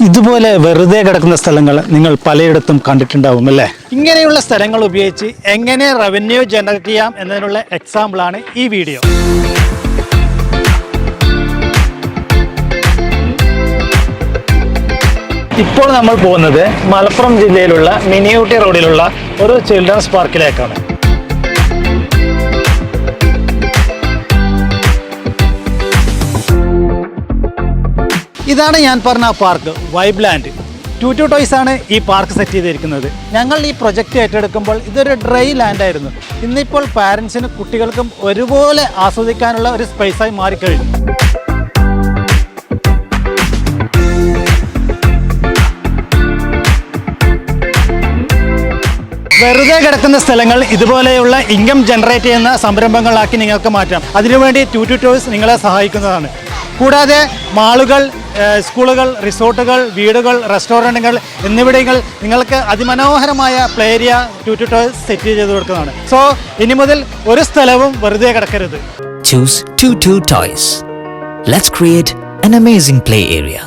ഇതുപോലെ വെറുതെ കിടക്കുന്ന സ്ഥലങ്ങൾ നിങ്ങൾ പലയിടത്തും കണ്ടിട്ടുണ്ടാവും അല്ലേ? ഇങ്ങനെയുള്ള സ്ഥലങ്ങൾ ഉപയോഗിച്ച് എങ്ങനെ റവന്യൂ ജനറേറ്റ് ചെയ്യാം എന്നതിനുള്ള എക്സാമ്പിളാണ് ഈ വീഡിയോ ഇപ്പോൾ നമ്മൾ പോകുന്നത് മലപ്പുറം ജില്ലയിലുള്ള മിനിയൂട്ടി റോഡിലുള്ള ഒരു ചിൽഡ്രൻസ് പാർക്കിലേക്കാണ് ഇതാണ് ഞാൻ പറഞ്ഞ park vibe land two two toys ആണ് ഈ പാർക്ക് സെറ്റ് ചെയ്തിരിക്കുന്നത്. ഞങ്ങൾ ഈ പ്രൊജക്റ്റ് ഏറ്റെടുക്കുമ്പോൾ ഇതൊരു ഡ്രൈ ലാൻഡ് ആയിരുന്നു. ഇന്നിപ്പോൾ പാരൻസിനും കുട്ടികൾക്കും ഒരുപോലെ ആസ്വദിക്കാനുള്ള ഒരു സ്പേസായി മാറിക്കഴിഞ്ഞു. വെറുതെ കിടക്കുന്ന സ്ഥലങ്ങൾ ഇതുപോലെയുള്ള ഇൻകം ജനറേറ്റ് ചെയ്യുന്ന സംരംഭങ്ങളാക്കി നിങ്ങൾക്ക് മാറ്റാം. അതിനുവേണ്ടി ടു ടു ടോയ്സ് നിങ്ങളെ സഹായിക്കുന്നതാണ്. കൂടാതെ മാളുകൾ സ്കൂളുകൾ റിസോർട്ടുകൾ വീടുകൾ റെസ്റ്റോറന്റുകൾ എന്നിവിടങ്ങൾ നിങ്ങൾക്ക് അതിമനോഹരമായ play area two two toys set ചെയ്ത് കൊടുക്കുന്നതാണ് സോ ഇനി മുതൽ ഒരു സ്ഥലവും വെറുതെ കിടക്കരുത് Choose 22 Toys. Let's create an amazing play area.